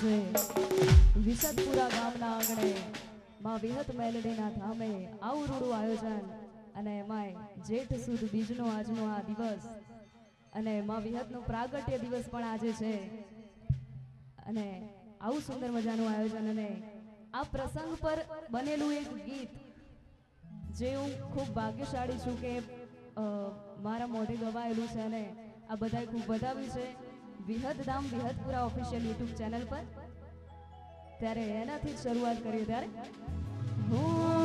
આજે વિસદપુરા ગામના આંગણે માં વિહત મેલડીના ધામે આવું રૂડું આયોજન અને એમાંય જેઠ સુદ બીજનો આજનો આ દિવસ. અને માં વિહતનો પ્રાગટ્ય દિવસ પણ આજે છે. અને આવું સુંદર મજાનું આયોજન અને આ પ્રસંગ પર બનેલું એક ગીત જે હું ખૂબ ભાગ્યશાળી છું કે મારા મોઢે ગવાયેલું છે અને આ બધાએ ખૂબ વધાવ્યું છે. Vihat Dham Vihatpura official YouTube channel પર. ત્યારે એનાથી જ શરૂઆત કરીએ ત્યારે હો